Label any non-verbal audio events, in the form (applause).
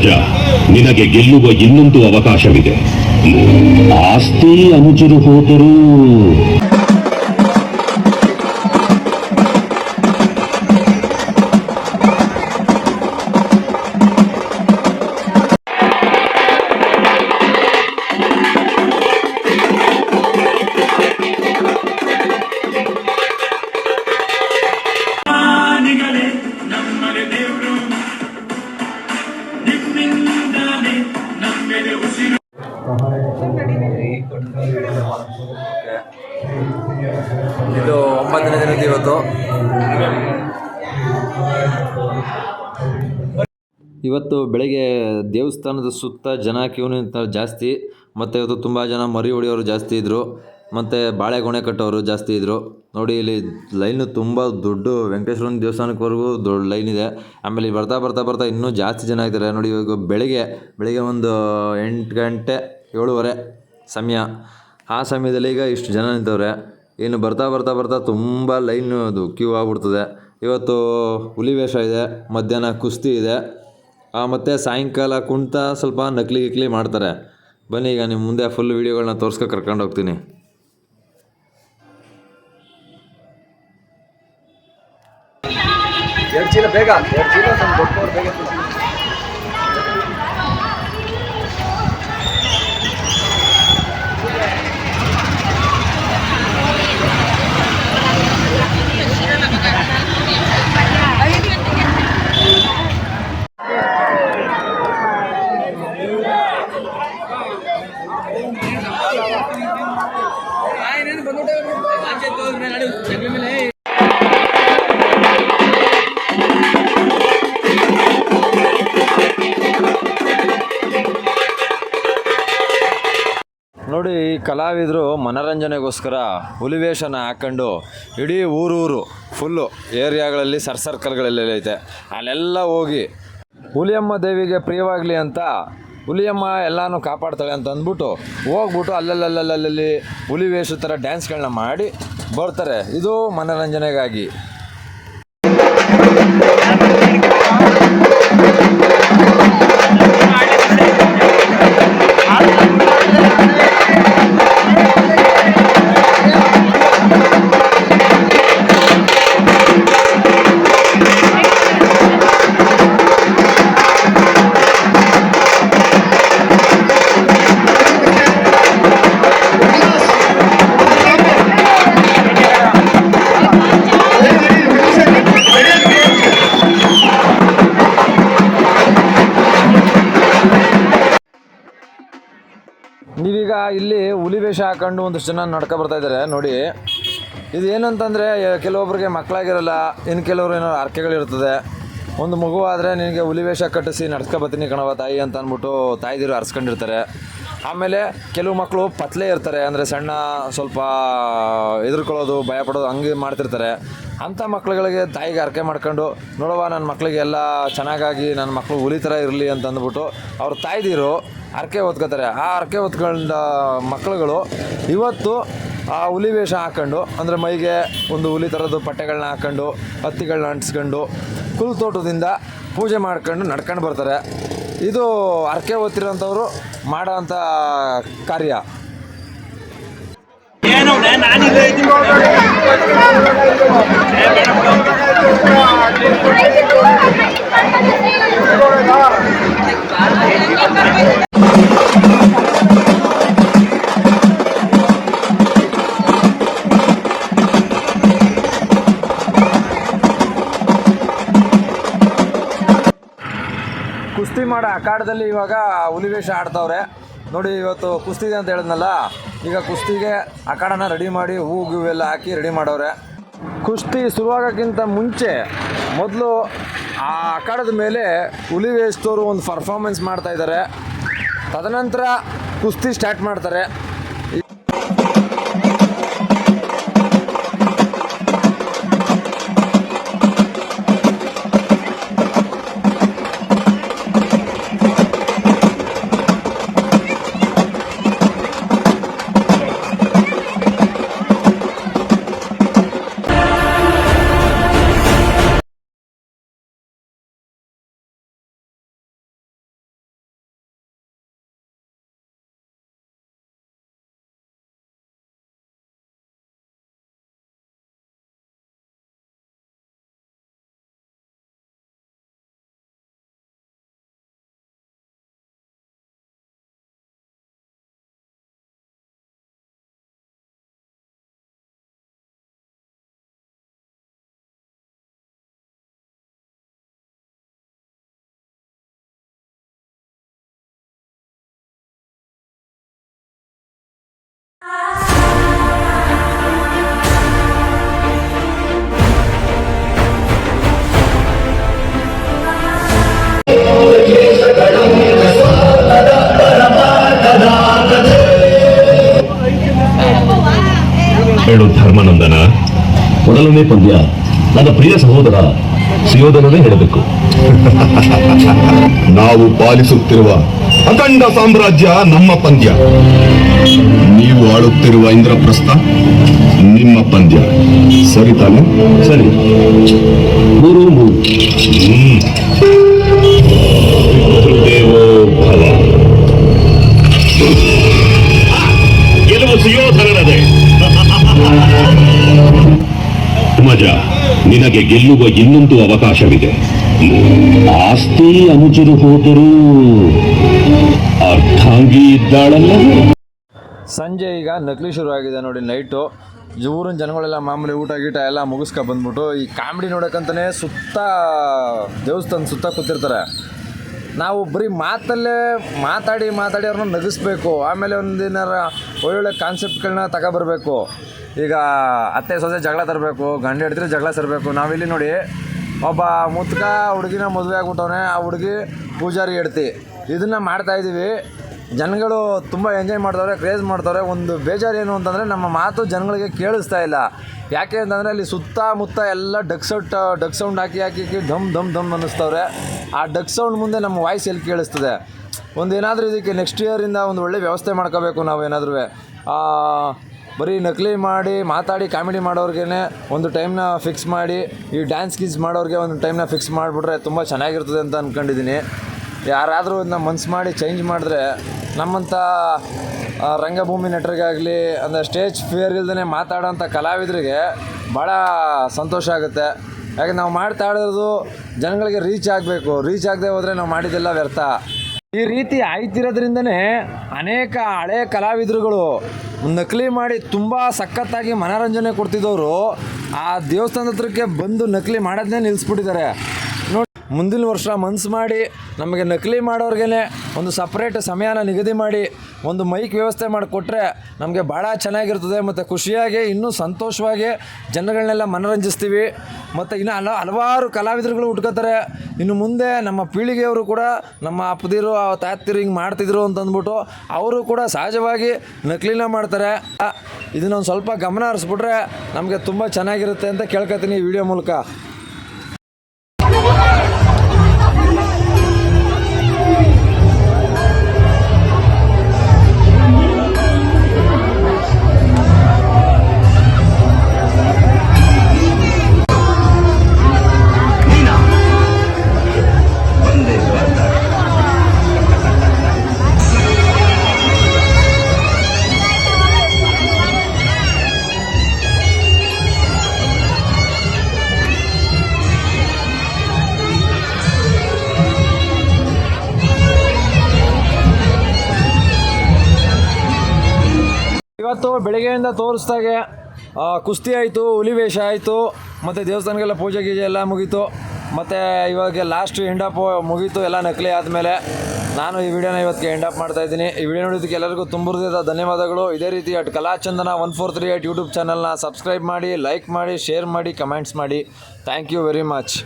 ರಾಜ ನಿನಗೆ ಗೆಲ್ಲುವ ಇನ್ನೊಂದು ಅವಕಾಶವಿದೆ. ಆಸ್ತಿ ಅನುಜರು ಹೋದರೂ ಇವತ್ತು ಇವತ್ತು ಬೆಳಗ್ಗೆ ದೇವಸ್ಥಾನದ ಸುತ್ತ ಜನ ಕ್ಯೂ ಜಾಸ್ತಿ, ಮತ್ತು ಇವತ್ತು ತುಂಬ ಜನ ಮರಿ ಹೊಡೆಯೋರು ಜಾಸ್ತಿ ಇದ್ದರು ಮತ್ತು ಬಾಳೆಗೊಣೆ ಕಟ್ಟೋರು ಜಾಸ್ತಿ ಇದ್ದರು ನೋಡಿ, ಇಲ್ಲಿ ಲೈನು ತುಂಬ ದೊಡ್ಡ, ವೆಂಕಟೇಶ್ವರನ ದೇವಸ್ಥಾನಕ್ಕೆವರೆಗೂ ದೊಡ್ಡ ಲೈನ್ ಇದೆ. ಆಮೇಲೆ ಇಲ್ಲಿ ಬರ್ತಾ ಬರ್ತಾ ಬರ್ತಾ ಇನ್ನೂ ಜಾಸ್ತಿ ಜನ ಇದ್ದಾರೆ. ನೋಡಿ, ಇವಾಗ ಬೆಳಿಗ್ಗೆ ಬೆಳಿಗ್ಗೆ ಒಂದು ಎಂಟು ಗಂಟೆ ಏಳುವರೆ ಸಮಯ. ಆ ಸಮಯದಲ್ಲಿ ಈಗ ಇಷ್ಟು ಜನ ನಿಂತವ್ರೆ. ಇನ್ನು ಬರ್ತಾ ಬರ್ತಾ ಬರ್ತಾ ತುಂಬ ಲೈನ್ ಅದು ಕ್ಯೂ ಆಗ್ಬಿಡ್ತದೆ. ಇವತ್ತು ಹುಲಿ ವೇಷ ಇದೆ, ಮಧ್ಯಾಹ್ನ ಕುಸ್ತಿ ಇದೆ. ಮತ್ತು ಸಾಯಂಕಾಲ ಕುಣಿತ ಸ್ವಲ್ಪ ನಕಲಿ ಗಿಕ್ಲಿ ಮಾಡ್ತಾರೆ. ಬನ್ನಿ ಈಗ ನಿಮ್ಮ ಮುಂದೆ ಫುಲ್ ವೀಡಿಯೋಗಳನ್ನ ತೋರಿಸ್ಕೊ ಕರ್ಕೊಂಡು ಹೋಗ್ತೀನಿ. ಎರಡು ಚೀಲ ಬೇಗ, ಎರಡು ಚೀಲ ಬೇಗ ನೋಡಿ ಈ ಕಲಾವಿದರು ಮನೋರಂಜನೆಗೋಸ್ಕರ ಹುಲಿವೇಷನ ಹಾಕ್ಕೊಂಡು ಇಡೀ ಊರೂರು ಫುಲ್ಲು ಏರಿಯಾಗಳಲ್ಲಿ ಸರ್ ಸರ್ಕಲ್ಗಳಲ್ಲಿ ಐತೆ. ಅಲ್ಲೆಲ್ಲ ಹೋಗಿ ಹುಲಿಯಮ್ಮ ದೇವಿಗೆ ಪ್ರಿಯವಾಗಲಿ ಅಂತ ಹುಲಿಯಮ್ಮ ಎಲ್ಲನೂ ಕಾಪಾಡ್ತಾಳೆ ಅಂತ ಅಂದ್ಬಿಟ್ಟು ಹೋಗ್ಬಿಟ್ಟು ಅಲ್ಲಲ್ಲಲ್ಲಲ್ಲಿ ಹುಲಿ ವೇಷ ಥರ ಡ್ಯಾನ್ಸ್ಗಳನ್ನ ಮಾಡಿ ಬರ್ತಾರೆ. ಇದು ಮನರಂಜನೆಗಾಗಿ. ಇಲ್ಲಿ ಹುಲಿ ವೇಷ ಹಾಕೊಂಡು ಒಂದಷ್ಟು ಜನ ನಡ್ಕೊ ಬರ್ತಾ ಇದ್ದಾರೆ, ನೋಡಿ. ಇದು ಏನಂತಂದರೆ ಕೆಲವೊಬ್ಬರಿಗೆ ಮಕ್ಕಳಾಗಿರಲ್ಲ, ಇನ್ನು ಕೆಲವರು ಏನೋ ಹರಕೆಗಳಿರ್ತದೆ. ಒಂದು ಮಗು ಆದರೆ ನಿನಗೆ ಹುಲಿ ವೇಷ ಕಟ್ಟಿಸಿ ನಡ್ಸ್ಕೊ ಬರ್ತೀನಿ ಕಣವ ತಾಯಿ ಅಂತ ಅಂದ್ಬಿಟ್ಟು ತಾಯಿದಿರು ಹರ್ಸ್ಕೊಂಡಿರ್ತಾರೆ. ಆಮೇಲೆ ಕೆಲವು ಮಕ್ಕಳು ಪತ್ಲೆ ಇರ್ತಾರೆ, ಅಂದರೆ ಸಣ್ಣ ಸ್ವಲ್ಪ ಎದುರ್ಕೊಳ್ಳೋದು, ಭಯ ಪಡೋದು, ಹಂಗೆ ಮಾಡ್ತಿರ್ತಾರೆ. ಅಂಥ ಮಕ್ಳುಗಳಿಗೆ ತಾಯಿಗೆ ಹರಕೆ ಮಾಡ್ಕೊಂಡು, ನೋಡವ್ವ ನನ್ನ ಮಕ್ಕಳಿಗೆ ಎಲ್ಲ ಚೆನ್ನಾಗಾಗಿ ನನ್ನ ಮಕ್ಕಳು ಹುಲಿ ಥರ ಇರಲಿ ಅಂತ ಅಂದ್ಬಿಟ್ಟು ಅವ್ರ ತಾಯ್ದಿರು ಹರಕೆ ಹೊತ್ಕೋತಾರೆ. ಆ ಹರಕೆ ಹೊತ್ಕೊಂಡ ಮಕ್ಳುಗಳು ಇವತ್ತು ಆ ಹುಲಿ ವೇಷ ಹಾಕ್ಕೊಂಡು ಅಂದರೆ ಮೈಗೆ ಒಂದು ಹುಲಿ ಥರದ್ದು ಪಟ್ಟೆಗಳನ್ನ ಹಾಕ್ಕೊಂಡು ಹತ್ತಿಗಳನ್ನ ಅಂಟಿಸ್ಕೊಂಡು, ಕುಲ್ ತೋಟದಿಂದ ಪೂಜೆ ಮಾಡ್ಕೊಂಡು ನಡ್ಕೊಂಡು ಬರ್ತಾರೆ. ಇದು ಹರಕೆ ಹೊತ್ತಿರೋಂಥವ್ರು ಮಾಡೋ ಕಾರ್ಯ. ಕುಸ್ತಿ ಮಾಡ ಅಖಾಡದಲ್ಲಿ ಇವಾಗ ಹುಲಿವೇಷ ಆಡ್ತವ್ರೆ. ನೋಡಿ ಇವತ್ತು ಕುಸ್ತಿ ಇದೆ ಅಂತ ಹೇಳಿದ್ನಲ್ಲ. ಈಗ ಕುಸ್ತಿಗೆ ಅಖಾಡನ ರೆಡಿ ಮಾಡಿ ಹೂ, ಗೂ ಎಲ್ಲ ಹಾಕಿ ರೆಡಿ ಮಾಡೋರೆ. ಕುಸ್ತಿ ಶುರುವಾಗೋಕ್ಕಿಂತ ಮುಂಚೆ ಮೊದಲು ಆ ಅಖಾಡದ ಮೇಲೆ ಹುಲಿ ವೇಷದವರು ಒಂದು ಪರ್ಫಾರ್ಮೆನ್ಸ್ ಮಾಡ್ತಾ ಇದ್ದಾರೆ ತದನಂತರ ಕುಸ್ತಿ ಸ್ಟಾರ್ಟ್ ಮಾಡ್ತಾರೆ. ಮೊದಲನೇ ಪಂದ್ಯ ನನ್ನ ಪ್ರಿಯ ಸಹೋದರ ಸುಯೋಧನನೇ ಹೇಳಬೇಕು. (laughs) ನಾವು ಪಾಲಿಸುತ್ತಿರುವ ಅಖಂಡ ಸಾಮ್ರಾಜ್ಯ ನಮ್ಮ ಪಂದ್ಯ. ನೀವು ಆಳುತ್ತಿರುವ ಇಂದ್ರಪ್ರಸ್ಥ ನಿಮ್ಮ ಪಂದ್ಯ. ಸರಿ ತಾನೆ? ಸರಿ. ಮೂರು ಮೂರು. ನಿನಗೆ ಗೆಲ್ಲುವ ಇನ್ನೊಂದು ಅವಕಾಶವಿದೆ. ಆಸ್ತಿ ಅನುಜರು ಹೋದರೂ ಅರ್ಧಾಂಗಿ ಇದ್ದಾಳಲ್ಲ? ಸಂಜೆ ಈಗ ನಕಲಿ ಶುರು ಆಗಿದೆ ನೋಡಿ ನೈಟು ಊರಿನ ಜನಗಳೆಲ್ಲ ಮಾಮೂಲಿ ಊಟ ಗೀಟ ಎಲ್ಲ ಮುಗಿಸ್ಕೊ ಬಂದ್ಬಿಟ್ಟು ಈ ಕಾಮಿಡಿ ನೋಡೋಕ್ಕಂತಲೇ ಸುತ್ತ ದೇವಸ್ಥಾನ ಸುತ್ತ ಕೂತಿರ್ತಾರೆ. ನಾವು ಬರೀ ಮಾತಲ್ಲೇ ಮಾತಾಡಿ ಮಾತಾಡಿ ಅವ್ರನ್ನ ನಗಿಸ್ಬೇಕು. ಆಮೇಲೆ ಒಂದಿನಾರ ಒಳ್ಳೊಳ್ಳೆ ಕಾನ್ಸೆಪ್ಟ್ಗಳನ್ನ ತಗೊಬರ್ಬೇಕು. ಈಗ ಅತ್ತೆ ಸೊಸೆ ಜಗಳ ತರಬೇಕು, ಗಂಡ ಹಿಡಿದ್ರೆ ಜಗಳ ತರಬೇಕು ನಾವಿಲ್ಲಿ ನೋಡಿ ಒಬ್ಬ ಮುತ್ಕ ಹುಡುಗಿನ ಮದುವೆ ಆಗ್ಬಿಟ್ಟವನೆ, ಆ ಹುಡುಗಿ ಪೂಜಾರಿ ಹೆಡ್ತಿ. ಇದನ್ನು ಮಾಡ್ತಾಯಿದ್ದೀವಿ ಜನಗಳು ತುಂಬ ಎಂಜಾಯ್ ಮಾಡ್ತವ್ರೆ ಕ್ರೇಜ್ ಮಾಡ್ತವ್ರೆ ಒಂದು ಬೇಜಾರು ಏನು ಅಂತಂದರೆ ನಮ್ಮ ಮಾತು ಜನಗಳಿಗೆ ಕೇಳಿಸ್ತಾ ಇಲ್ಲ. ಯಾಕೆ ಅಂತಂದರೆ ಅಲ್ಲಿ ಸುತ್ತಮುತ್ತ ಎಲ್ಲ ಡಕ್ ಸೌಟ್ ಡಕ್ ಸೌಂಡ್ ಹಾಕಿ ಹಾಕಿ ಧಮ್ ಧಮ್ ಧಮ್ ಅನ್ನಿಸ್ತವ್ರೆ. ಆ ಡಕ್ ಸೌಂಡ್ ಮುಂದೆ ನಮ್ಮ ವಾಯ್ಸ್ ಎಲ್ಲಿ ಕೇಳಿಸ್ತದೆ? ಒಂದೇನಾದರೂ ಇದಕ್ಕೆ ನೆಕ್ಸ್ಟ್ ಇಯರಿಂದ ಒಂದು ಒಳ್ಳೆ ವ್ಯವಸ್ಥೆ ಮಾಡ್ಕೋಬೇಕು ನಾವು ಏನಾದರೂ. ಬರೀ ನಕಲಿ ಮಾಡಿ, ಮಾತಾಡಿ ಕಾಮಿಡಿ ಮಾಡೋರ್ಗೆ ಒಂದು ಟೈಮ್ನ ಫಿಕ್ಸ್ ಮಾಡಿ, ಈ ಡ್ಯಾನ್ಸ್ ಗೀಸ್ ಮಾಡೋರಿಗೆ ಒಂದು ಟೈಮ್ನ ಫಿಕ್ಸ್ ಮಾಡಿಬಿಟ್ರೆ ತುಂಬ ಚೆನ್ನಾಗಿರ್ತದೆ ಅಂತ ಅಂದ್ಕೊಂಡಿದ್ದೀನಿ ಯಾರಾದರೂ ಇದನ್ನ ಮನ್ಸು ಮಾಡಿ ಚೇಂಜ್ ಮಾಡಿದ್ರೆ ನಮ್ಮಂಥ ರಂಗಭೂಮಿ ನಟರಿಗಾಗಲಿ, ಅಂದರೆ ಸ್ಟೇಜ್ ಫಿಯರ್ ಇಲ್ದೇ ಮಾತಾಡೋಂಥ ಕಲಾವಿದರಿಗೆ ಭಾಳ ಸಂತೋಷ ಆಗುತ್ತೆ. ಯಾಕೆ ನಾವು ಮಾಡ್ತಾ ಇರೋದು ಜನಗಳಿಗೆ ರೀಚ್ ಆಗಬೇಕು. ರೀಚ್ ಆಗದೆ ಹೋದರೆ ನಾವು ಮಾಡಿದ್ದೆಲ್ಲ ವ್ಯರ್ಥ. ಈ ರೀತಿ ಆಯ್ತಿರೋದ್ರಿಂದನೇ ಅನೇಕ ಹಳೆ ಕಲಾವಿದರುಗಳು ನಕಲಿ ಮಾಡಿ ತುಂಬ ಸಖತ್ತಾಗಿ ಮನೋರಂಜನೆ ಕೊಡ್ತಿದ್ದವರು ಆ ದೇವಸ್ಥಾನದ ಹತ್ರಕ್ಕೆ ಬಂದು ನಕಲಿ ಮಾಡೋದನ್ನೇ ನಿಲ್ಲಿಸ್ಬಿಟ್ಟಿದ್ದಾರೆ ಮುಂದಿನ ವರ್ಷ ಮನ್ಸು ಮಾಡಿ, ನಮಗೆ ನಕಲಿ ಮಾಡೋರ್ಗೆ ಒಂದು ಸಪ್ರೇಟ್ ಸಮಯನ ನಿಗದಿ ಮಾಡಿ, ಒಂದು ಮೈಕ್ ವ್ಯವಸ್ಥೆ ಮಾಡಿಕೊಟ್ರೆ ನಮಗೆ ಭಾಳ ಚೆನ್ನಾಗಿರ್ತದೆ ಮತ್ತು ಖುಷಿಯಾಗಿ, ಇನ್ನೂ ಸಂತೋಷವಾಗಿ ಜನಗಳನ್ನೆಲ್ಲ ಮನರಂಜಿಸ್ತೀವಿ. ಮತ್ತು ಇನ್ನು ಹಲ, ಹಲವಾರು ಕಲಾವಿದರುಗಳು ಹುಟ್ಕೋತಾರೆ ಇನ್ನು ಮುಂದೆ ನಮ್ಮ ಪೀಳಿಗೆಯವರು ಕೂಡ ನಮ್ಮ ಅಪ್ಪದಿರು ತಾತ್ತಿರು ಹಿಂಗೆ ಮಾಡ್ತಿದ್ರು ಅಂತಂದ್ಬಿಟ್ಟು ಅವರು ಕೂಡ ಸಹಜವಾಗಿ ನಕಲಿನ ಮಾಡ್ತಾರೆ. ಇದನ್ನೊಂದು ಸ್ವಲ್ಪ ಗಮನ ಹರಿಸ್ಬಿಟ್ರೆ ನಮಗೆ ತುಂಬ ಚೆನ್ನಾಗಿರುತ್ತೆ ಅಂತ ಕೇಳ್ಕೊತೀನಿ ಈ ವಿಡಿಯೋ ಮೂಲಕ. ಇವತ್ತು ಬೆಳಗ್ಗೆಯಿಂದ ತೋರಿಸ್ದಾಗೆ ಕುಸ್ತಿ ಆಯಿತು, ಹುಲಿ ವೇಷ ಆಯಿತು, ಮತ್ತು ದೇವಸ್ಥಾನಕ್ಕೆಲ್ಲ ಪೂಜೆ ಗೀಜೆ ಎಲ್ಲ ಮುಗೀತು, ಮತ್ತು ಇವಾಗ ಲಾಸ್ಟ್ ಎಂಡಪ್ ಮುಗೀತು, ಎಲ್ಲ ನಕಲಿ ಆದಮೇಲೆ ನಾನು ಈ ವಿಡಿಯೋನ ಇವತ್ತಿಗೆ ಎಂಡಪ್ ಮಾಡ್ತಾ ಇದ್ದೀನಿ. ಈ ವಿಡಿಯೋ ನೋಡೋದಕ್ಕೆ ಎಲ್ಲರಿಗೂ ತುಂಬ ಧನ್ಯವಾದಗಳು. ಇದೇ ರೀತಿ at Kalachandana one four three eight YouTube ಚಾನಲ್ನ ಸಬ್ಸ್ಕ್ರೈಬ್ ಮಾಡಿ ಲೈಕ್ ಮಾಡಿ ಶೇರ್ ಮಾಡಿ ಕಮೆಂಟ್ಸ್ ಮಾಡಿ. Thank you very much